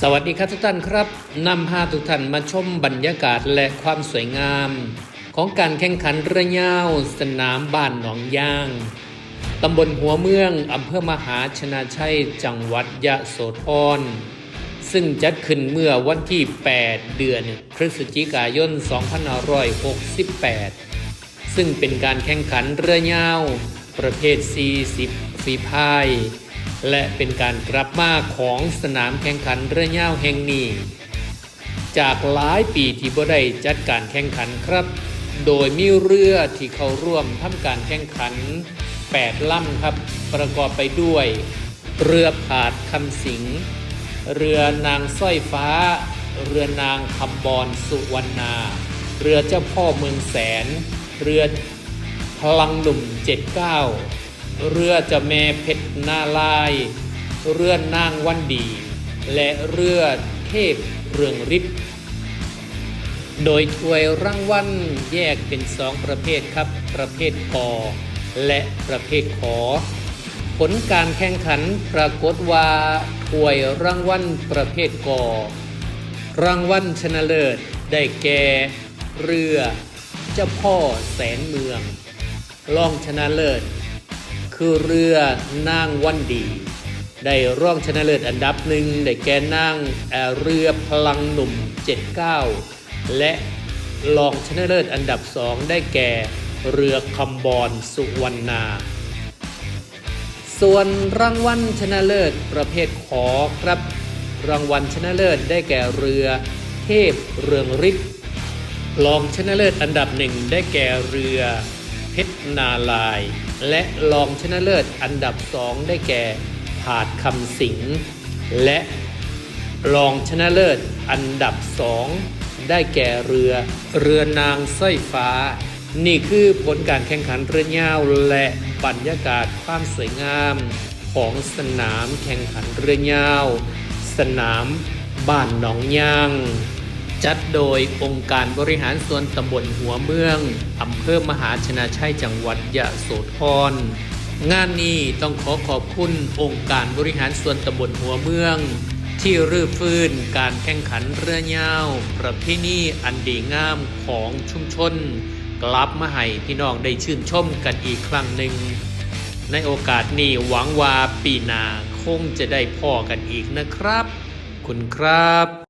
สวัสดีครับทุกท่านครับนำพาทุกท่านมาชมบรรยากาศและความสวยงาม ของการแข่งขันเรือยาวสนามบ้านหนองย่างตำบลหัวเมืองอำเภอมหาชนะชัยจังหวัดยะโสธรซึ่งจัดขึ้นเมื่อวันที่ 8 เดือนพฤศจิกายน 2568 ซึ่งเป็นการแข่งขันเรือยาว ประเภท 40 ฝีพาย และเป็นการกลับมาของสนามแข่งขันเรือยาวแห่งนี้ จากหลายปีที่บ่ได้จัดการแข่งขันครับ โดยมีเรือที่เข้าร่วมทำการแข่งขัน 8 ลำครับ ประกอบไปด้วย เรือผาดคำสิง เรือนางสร้อยฟ้า เรือนางคำบอลสุวรรณา เรือเจ้าพ่อเมืองแสน เรือพลังหนุ่ม 79 เรือจะแม่เพชรนาลาย เรือนางวันดี และเรือเทพเรืองฤทธิ์โดยถ้วยรางวัลแยกเป็นสองประเภทครับ ประเภทกอและประเภทขอ ผลการแข่งขันปรากฏว่าถ้วยรางวัลประเภทกอรางวัลชนะเลิศได้แก่เรือเจ้าพ่อแสนเมืองรองชนะเลิศ คือเรือนางวันดี ได้ร่องชนะเลิศอันดับหนึ่งได้แก่นางเอ่อเรือพลังหนุ่ม 79 และรองชนะเลิศอันดับสองได้แก่เรือคำบอลสุวรรณา ส่วนรางวัลชนะเลิศประเภทขอครับ รางวัลชนะเลิศได้แก่เรือเทพเรืองฤทธิ์รองชนะเลิศอันดับหนึ่งได้แก่เรือเพชรนาลาย และรองชนะเลิศอันดับสองได้แก่ผาดคำสิงและรองชนะเลิศอันดับสองได้แก่เรือ เรือนางสร้อยฟ้า นี่คือผลการแข่งขันเรือยาวและบรรยากาศความสวยงามของสนามแข่งขันเรือยาว สนามบ้านหนองยาง จัดโดยองค์การบริหารส่วนตำบลหัวเมืองอำเภอมหาชนะชัยจังหวัดยะโสธร งานนี้ต้องขอขอบคุณองค์การบริหารส่วนตำบลหัวเมือง ที่รื้อฟื้นการแข่งขันเรือยาว ประเพณีอันดีงามของชุมชน กลับมาให้พี่น้องได้ชื่นชมกันอีกครั้งหนึ่ง ในโอกาสนี้หวังว่าปีหน้าคงจะได้พ่อกันอีกนะครับ คุณครับ